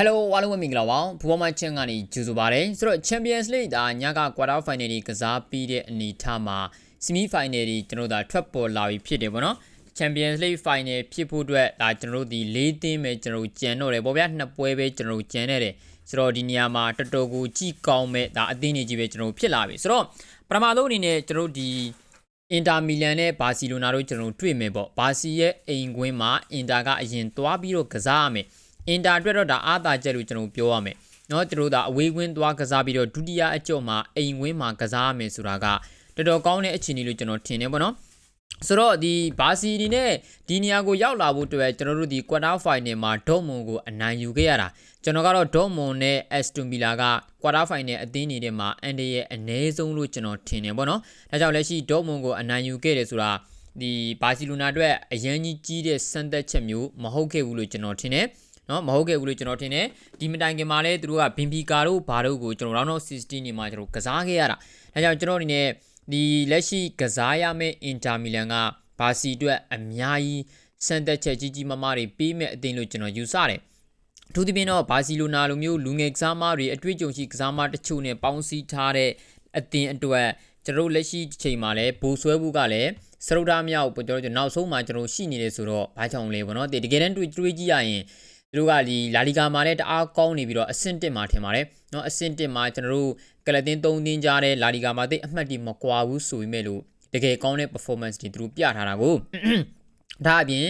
Hello အားလုံးပဲမင်္ဂလာပါဘူဘောမချန်ကနေကြိုဆိုပါရစေဆိုတော့ Champions League ဒါညက quarter final တွေကစားပြီးတဲ့အနေအထားမှာ semi final တွေကျွန်တော်တို့ဒါထွက်ပေါ်လာပြီဖြစ်တယ်ပေါ့နော် Champions League final ဖြစ်ဖို့အတွက်ဒါကျွန်တော်တို့ဒီ၄သင်းပဲကျွန်တော်တို့ကြံတော့တယ်ပေါ့ဗျာနှစ်ပွဲပဲကျွန်တော်တို့ကြံနေတယ်ဆိုတော့ဒီနေရာမှာတော်တော်ကိုကြည်ကောင်းမဲ့ဒါအသင်းတွေကြီးပဲကျွန်တော်တို့ဖြစ်လာပြီဆိုတော့ပထမဆုံးအနေနဲ့ကျွန်တော်တို့ဒီအင်တာမီလန်နဲ့ဘာစီလိုနာတို့ကျွန်တော်တို့တွေ့မယ်ပေါ့ဘာစီရဲ့အိမ်ကွင်းမှာအင်တာကအရင်သွားပြီးတော့ကစားရမယ် အင်တာအတွက်တော့ဒါအားသာချက်လို့ကျွန်တော်ပြောရမယ်နော်သူတို့ဒါအဝေးကွင်းသွားကစားပြီးတော့ဒုတိယအကြော့မှာအိမ်ကွင်းမှာကစားရမယ်ဆိုတာကတော်တော်ကောင်းတဲ့အခြေအနေလို့ကျွန်တော်ထင်တယ်ပေါ့နော်ဆိုတော့ဒီဘာစီဒီနဲ့ဒီနေရာကိုရောက်လာဖို့အတွက်ကျွန်တော်တို့ဒီ quarter final မှာဒေါ့မွန်ကိုအနိုင်ယူခဲ့ရတာကျွန်တော်ကတော့ဒေါ့မွန်နဲ့ Aston Villa က quarter final အသင်းတွေထဲမှာအန်ဒီရဲ့အနည်းဆုံးလို့ကျွန်တော်ထင်တယ်ပေါ့နော်ဒါကြောင့်လက်ရှိဒေါ့မွန်ကိုအနိုင်ယူခဲ့တယ်ဆိုတာဒီဘာစီလိုနာအတွက်အရန်ကြီးကြီးတဲ့စံသက်ချက်မျိုးမဟုတ်ခဲ့ဘူးလို့ကျွန်တော်ထင်တယ် နော်မဟုတ်ခဲ့ဘူးလို့ကျွန်တော်ထင်တယ်ဒီမတိုင်ခင်မှာလည်းသူတို့ကဘင်ဖီကာတို့ဘာတို့ကိုကျွန်တော် round of 16နေမှာကျွန်တော်ကစားခဲ့ရတာဒါကြောင့်ကျွန်တော်အနေနဲ့ဒီလက်ရှိကစားရမယ့်အင်တာမီလန်ကဘာစီအတွက်အများကြီးစံသက်ချက်ကြီးကြီးမားမားတွေပေးမဲ့အသင်းလို့ကျွန်တော်ယူဆတယ်အထူးသဖြင့်တော့ဘာစီလိုနာလိုမျိုးလူငယ်ကစားမတွေအတွေ့အကြုံရှိကစားမတချို့နဲ့ပေါင်းစည်းထားတဲ့အသင်းအတွက်ကျွန်တော်လက်ရှိချိန်မှာလည်းဘူဆွဲဘူးကလည်းစရုဒ္ဓမြောက်ကျွန်တော်တို့နောက်ဆုံးမှာကျွန်တော်ရှိနေတယ်ဆိုတော့ဘာကြောင့်လဲဗောနော်တကယ်တမ်းတွေးတွေးကြည့်ရရင် သူတို့ကဒီလာလီဂါမှာလည်းတအားကောင်းနေပြီးတော့အဆင့်1မှာထင်ပါတယ်เนาะအဆင့်1မှာကျွန်တော်တို့ကလတင်3သင်းကြားတဲ့လာလီဂါမှာတိတ်အမှတ်တွေမကွာဘူးဆိုပေမဲ့လို့တကယ်ကောင်းတဲ့ performance တွေသူတို့ပြထားတာကိုဒါအပြင်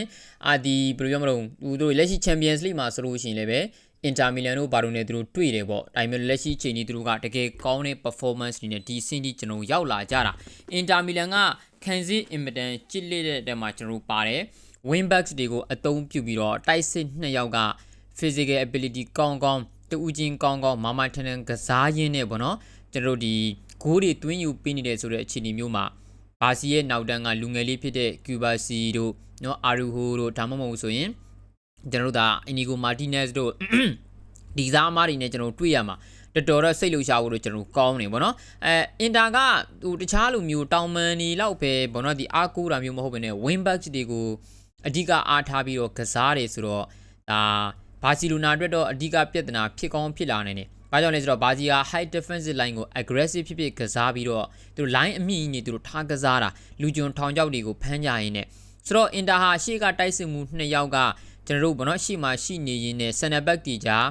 အာဒီဘယ်လိုပြောမလို့သူတို့လက်ရှိ Champions League မှာဆိုလို့ရှိရင်လည်းပဲအင်တာမီလန်တို့ဘာလို့လဲသူတို့တွေ့တယ်ပေါ့ဒါပေမဲ့လက်ရှိချိန်ကြီးသူတို့ကတကယ်ကောင်းတဲ့ performance တွေနဲ့ဒီစင်းကြီးကျွန်တော်ရောက်လာကြတာအင်တာမီလန်ကခံစစ်အင်မတန်ကြစ်လက်တဲ့တဲမှာကျွန်တော်ပါတယ် wing backs တွေကိုအသုံးပြုပြီးတော့တိုက်စစ်နှစ်ယောက်က physical ability ကောင်းကောင်းတူးချင်းကောင်းကောင်းမမထန်ထန်ကစားရင်းနဲ့ပေါ့နော်ကျွန်တော်တို့ဒီဂိုးတွေတွင်းယူပေးနေတဲ့ဆိုတဲ့အခြေအနေမျိုးမှာဘာစီရဲ့နောက်တန်းကလူငယ်လေးဖြစ်တဲ့ကျူဘာစီတို့နော်အာရူဟိုတို့ဒါမှမဟုတ်ဆိုရင်ကျွန်တော်တို့ဒါအင်နီဂိုမာတီနက်စ်တို့ဒီစားအမားတွေနဲ့ကျွန်တော်တွေ့ရမှာတော်တော်တော့စိတ်လှုပ်ရှားဖို့တော့ကျွန်တော်ကောင်းနေဗောနော်အဲအင်တာကဟိုတခြားလူမျိုးတောင်မန်နေလောက်ပဲဗောနော်ဒီအားကိုးတာမျိုးမဟုတ်ဘဲနဲ့ win back တွေကို အဓိကအားထားပြီးတော့ကစားတယ်ဆိုတော့ဒါဘာစီလိုနာအတွက်တော့အဓိကပြဿနာဖြစ်ကောင်းဖြစ်လာနိုင်တယ်။ဘာကြောင့်လဲဆိုတော့ဘာစီက high defensive line ကို aggressive ဖြစ်ဖြစ်ကစားပြီးတော့သူတို့ line အမြင့်ကြီးနေသူတို့ထားကစားတာလူကျွန်ထောင်ချောက်တွေကိုဖမ်းကြရင်းနဲ့ဆိုတော့ inter ဟာရှေ့ကတိုက်စစ်မှုနှစ်ယောက်ကကျွန်တော်တို့ဘောနော်ရှေ့မှာရှိနေရင်းနဲ့ center back တီကြား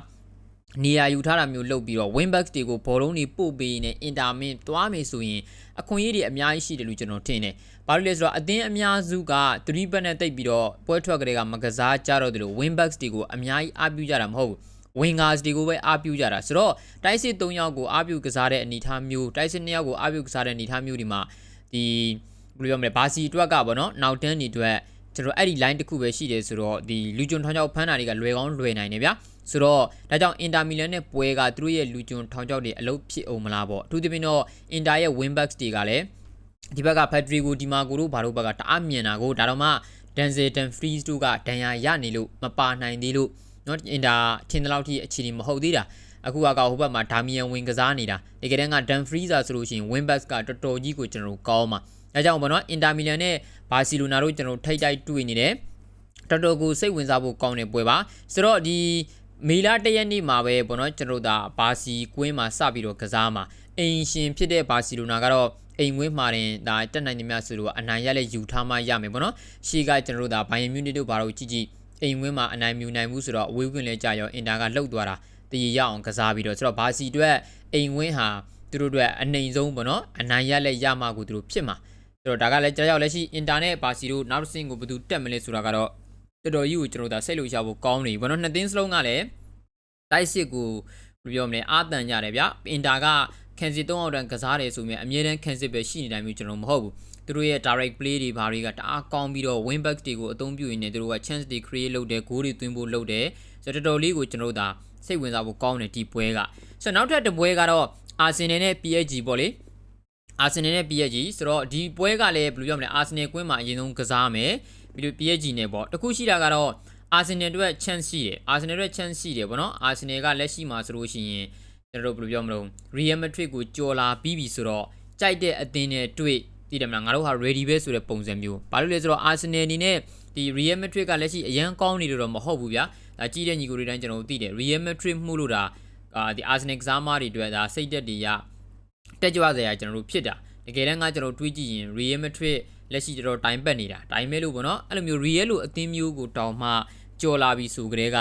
နေရာယူထားတာမျိုးလုပ်ပြီးတော့ wing backs တွေကိုဘောလုံးတွေပို့ပေးနေ intermin သွားမယ်ဆိုရင်အခွင့်အရေးတွေအများကြီးရှိတယ်လို့ကျွန်တော်ထင်တယ်။ဘာလို့လဲဆိုတော့အသင်းအများစုက3ဘက်နဲ့တိတ်ပြီးတော့ပွဲထွက်ကလေးကမကစားကြတော့တယ်လို့ wing backs တွေကိုအများကြီးအားပြုကြတာမဟုတ်ဘူး။ wingers တွေကိုပဲအားပြုကြတာဆိုတော့တိုက်စစ်3ယောက်ကိုအားပြုကစားတဲ့အနေအထားမျိုးတိုက်စစ်2ယောက်ကိုအားပြုကစားတဲ့အနေအထားမျိုးဒီမှာဒီဘယ်လိုပြောမလဲဘာစီအတွက်ကပေါ့နော်နောက်တန်းဒီအတွက်ကျွန်တော်အဲ့ဒီ line တစ်ခုပဲရှိတယ်ဆိုတော့ဒီလူကျွန်ထောင်ချောက်ဖမ်းတာတွေကလွယ်ကောင်းလွယ်နိုင်တယ်ဗျာ ဆိုတော့ဒါကြောင့်အင်တာမီလန်နဲ့ပွဲကသူတို့ရဲ့လူကျွန်ထောင်ချောက်တွေအလုပ်ဖြစ်အောင်မလားပေါ့အထူးသဖြင့်တော့အင်တာရဲ့ win backs တွေကလည်းဒီဘက်က Patrico Di Marco တို့ဘာတို့ဘက်ကတအားမြင်တာကိုဒါတော့မှ Denzel Dumfries တို့ကဒဏ်ရာရနေလို့မပါနိုင်သေးလို့เนาะအင်တာထင်တဲ့လောက်ထိအခြေအနေမဟုတ်သေးတာအခုကဟိုဘက်မှာဒါမီယန်ဝင်ကစားနေတာတကယ်တမ်းက Dumfries ဆိုလို့ရှိရင် win backs ကတော်တော်ကြီးကိုကျွန်တော်ကောင်းမှာအဲကြောင့်ဘောနော်အင်တာမီလန်နဲ့ဘာစီလိုနာတို့ကျွန်တော်ထိတ်တိုက်တွေ့နေတယ်တော်တော်ကိုစိတ်ဝင်စားဖို့ကောင်းတဲ့ပွဲပါဆိုတော့ဒီ မေလာတရက်နေ့မှာပဲပေါ့နော်ကျွန်တော်တို့ဒါဘာစီကွင်းမှာစပြီးတော့ကစားမှာအင်ရှင်ဖြစ်တဲ့ဘာစီလိုနာကတော့အိမ်ဝင်းမှာတင်ဒါတက်နိုင်နေမြဆိုတော့အနိုင်ရလဲယူထားမှရမယ်ပေါ့နော်ရှေ့ကကျွန်တော်တို့ဒါဘိုင်ယန်မြူနစ်တို့ဘာလို့ကြည့်ကြည့်အိမ်ဝင်းမှာအနိုင်မြူနိုင်မှုဆိုတော့အဝေးကွင်းလဲကြာရောအင်တာကလှုပ်သွားတာတည်ရအောင်ကစားပြီးတော့ဆိုတော့ဘာစီအတွက်အိမ်ဝင်းဟာသူတို့အတွက်အနိုင်ဆုံးပေါ့နော်အနိုင်ရလဲရမှကိုသူတို့ဖြစ်မှာဆိုတော့ဒါကလည်းကျွန်တော်လက်ရှိအင်တာနက်ဘာစီတို့နောက်တစ်ဆင့်ကိုဘယ်သူတက်မလဲဆိုတာကတော့ တော်တော်ကြီးကိုကျွန်တော်ဒါစိတ်လို့ရဖို့ကောင်းနေပြီဘောနော်နှစ်သင်းစလုံးကလည်းတိုက်စစ်ကိုဘယ်လိုပြောမလဲအာတန်ကြတယ်ဗျအင်တာကကန်စီ3အောက်တန်းကစားတယ်ဆိုမြဲအမြဲတမ်းကန်စစ်ပဲရှိနေတိုင်းမျိုးကျွန်တော်မဟုတ်ဘူးသူတို့ရဲ့ direct play တွေဘာတွေကတအားကောင်းပြီးတော့ win back တွေကိုအသုံးပြုရင်းနဲ့သူတို့က chance တွေ create လုပ်တယ် goal တွေသွင်းဖို့လုပ်တယ်ဆိုတော့တော်တော်လေးကိုကျွန်တော်တို့ဒါစိတ်ဝင်စားဖို့ကောင်းတယ်ဒီပွဲကဆိုတော့နောက်ထပ်တစ်ပွဲကတော့ Arsenal နဲ့ PSG ပေါ့လေအာဆင်နယ်နဲ့ PSG ဆိုတော့ဒီပွဲကလည်းဘယ်လိုပြောမလဲအာဆင်နယ်ကွင်းမှာအရင်ဆုံးကစားမယ်ပြီးလို့ PSG နဲ့ပေါ့တခုရှိတာကတော့အာဆင်နယ်အတွက် chance ရှိတယ်အာဆင်နယ်အတွက် chance ရှိတယ်ပေါ့နော်အာဆင်နယ်ကလက်ရှိမှာဆိုလို့ရှိရင်ကျွန်တော်တို့ဘယ်လိုပြောမလို့ Real Madrid ကိုကြော်လာပြီးပြီဆိုတော့ကြိုက်တဲ့အသင်းနဲ့တွေ့တည်တယ်မလားငါတို့ဟာ ready ပဲဆိုတဲ့ပုံစံမျိုးဘာလို့လဲဆိုတော့ Arsenal အနေနဲ့ဒီ Real Madrid ကလက်ရှိအရန်ကောင်းနေလို့တော့မဟုတ်ဘူးဗျာဒါကြီးတဲ့ညီကိုတွေတိုင်းကျွန်တော်တို့သိတယ် Real Madrid မှုလို့ဒါအာဒီ Arsenal ကစားမတွေအတွက်ဒါစိတ်သက်တွေရတက်ကြွစရာကျွန်တော်တို့ဖြစ်တာတကယ်တမ်းကကျွန်တော်တွေးကြည့်ရင် Real Madrid လက်ရှိတော်တော်တိုင်ပတ်နေတာတိုင်မဲ့လို့ပေါ့နော်အဲ့လိုမျိုး Real လို့အသင်းမျိုးကိုတောင်မှကြော်လာပြီးဆိုကြတဲ့က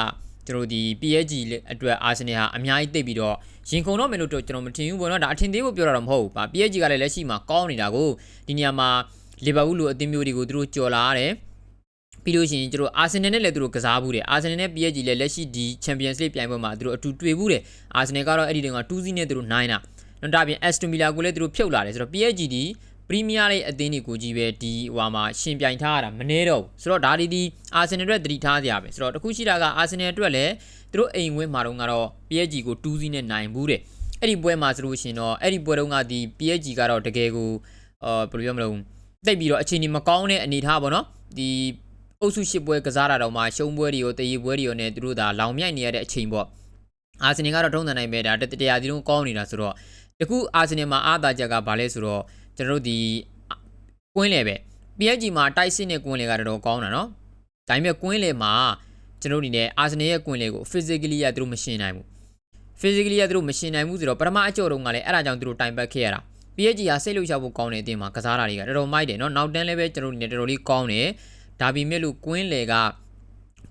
ကျွန်တော်ဒီ PSG အတွက် Arsenal ဟာအများကြီးတိတ်ပြီးတော့ရင်ခုန်တော့မယ်လို့တော့ကျွန်တော်မထင်ဘူးပေါ့နော်ဒါအထင်သေးဖို့ပြောတာတော့မဟုတ်ဘူးပါ PSG ကလည်းလက်ရှိမှာကောင်းနေတာကိုဒီနေရာမှာလီဗာပူးလိုအသင်းမျိုးတွေကိုသူတို့ကြော်လာရတယ်ပြီးလို့ရှိရင်ကျတို့အာဆင်နယ်နဲ့လည်းသူတို့ကစားဘူးတယ်အာဆင်နယ်နဲ့ PSG လည်းလက်ရှိဒီ Champions League ပြိုင်ပွဲမှာသူတို့အတူတွေ့ဘူးတယ်အာဆင်နယ်ကတော့အဲ့ဒီတုန်းက2-0နဲ့သူတို့နိုင်တာနောက်ဒါပြင် Aston Villa ကိုလည်းသူတို့ဖြုတ်လာတယ်ဆိုတော့ PSG ဒီ ပရီးမီးယားလိအသင်းတွေကိုကြီးပဲဒီဟိုဟာမှာရှင်ပြိုင်ထားရတာမနေတော့ဘူးဆိုတော့ဒါဒီဒီအာဆင်နယ်အတွက်တတိထားစရာပဲဆိုတော့တခုရှိတာကအာဆင်နယ်အတွက်လည်းသူတို့အိမ်ဝင်းမှာတော့ကတော့ PSG ကို2စီးနဲ့နိုင်ဘူးတဲ့အဲ့ဒီပွဲမှာဆိုလို့ရှင်တော့အဲ့ဒီပွဲတုန်းကဒီ PSG ကတော့တကယ်ကိုအာဘယ်လိုပြောမလဲတိတ်ပြီးတော့အခြေအနေမကောင်းတဲ့အနေထားပေါ့နော်ဒီအုပ်စုရှစ်ပွဲကစားတာတော့မှရှုံးပွဲတွေကိုတည်ရပွဲတွေရောနဲ့သူတို့ဒါလောင်မြိုက်နေရတဲ့အချိန်ပေါ့အာဆင်နယ်ကတော့ထုံးစံနိုင်ပဲဒါတရားဒီလုံးကောင်းနေတာဆိုတော့တခုအာဆင်နယ်မှာအားသာချက်ကဘာလဲဆိုတော့ ကျွန်တော်တို့ဒီကွင်းလေပဲ PSG မှာတိုက်စစ်နဲ့ကွင်းလေကတော်တော်ကောင်းတာနော်ဒါပေမဲ့ကွင်းလေမှာကျွန်တော်တို့အနေနဲ့အာဆင်နယ်ရဲ့ကွင်းလေကို physically ကသူတို့မရှင်းနိုင်ဘူး physically ကသူတို့မရှင်းနိုင်ဘူးဆိုတော့ပထမအကြော်တုန်းကလည်းအဲ့ဒါကြောင့်သူတို့တိုင်ပတ်ခဲ့ရတာ PSG ကစိတ်လှုပ်ရှားဖို့ကောင်းတဲ့အတင်းမှာကစားတာတွေကတော်တော်မိုက်တယ်နော်နောက်တန်းလည်းပဲကျွန်တော်တို့အနေနဲ့တော်တော်လေးကောင်းတယ်ဒါပေမဲ့လို့ကွင်းလေက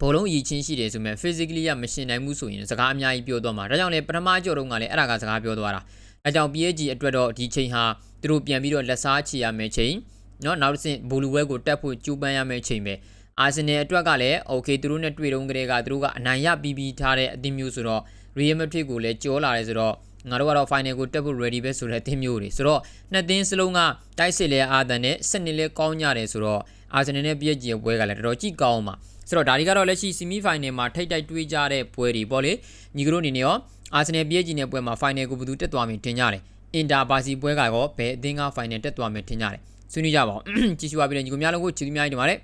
ဘောလုံးရည်ချင်းရှိတယ်ဆိုမဲ့ physically ကမရှင်နိုင်ဘူးဆိုရင်စကားအများကြီးပြောသွားမှာဒါကြောင့်လေပထမကြော်တုန်းကလည်းအဲ့ဒါကစကားပြောသွားတာ အဲကြောင့် PSG အတွက်တော့ဒီချိန်ဟာသူတို့ပြန်ပြီးတော့လက်စားချီရမယ်ချိန်เนาะနောက်တစ်ဆင့်ဘူလူဝဲကိုတက်ဖို့ကြိုးပမ်းရမယ်ချိန်ပဲအာဆင်နယ်အတွက်ကလည်း okay သူတို့နဲ့တွေ့တုန်းကတည်းကသူတို့ကအနိုင်ရပြီးပြီးထားတဲ့အသင်းမျိုးဆိုတော့ Real Madrid ကိုလည်းကြောလာတယ်ဆိုတော့ငါတို့ကတော့ final ကိုတက်ဖို့ ready ပဲဆိုတဲ့အသင်းမျိုးတွေဆိုတော့နှစ်သင်းစလုံးကတိုက်စစ်လဲအာသန်နဲ့စက်နေလဲကောင်းကြတယ်ဆိုတော့အာဆင်နယ်နဲ့ PSG ရဲ့ပွဲကလည်းတော်တော်ကြည့်ကောင်းမှာဆိုတော့ဒါတွေကတော့လက်ရှိ semi final မှာထိတ်တိုက်တွေးကြတဲ့ပွဲတွေပေါ့လေညီကတို့အနေနဲ့ရော အာဆင်နယ် PSG နဲ့ပွဲမှာ final ကိုဘယ်သူတက်သွားမယ်တင်ကြတယ်အင်တာဘာစီပွဲကတော့ဘယ်အသင်းက final တက်သွားမယ်ထင်ကြတယ်ဆွေးနွေးကြပါဦးကြည့်ရှုပါပြီးတဲ့ညီကိုများလုံးကိုချီးမြှောက်နေပါတယ်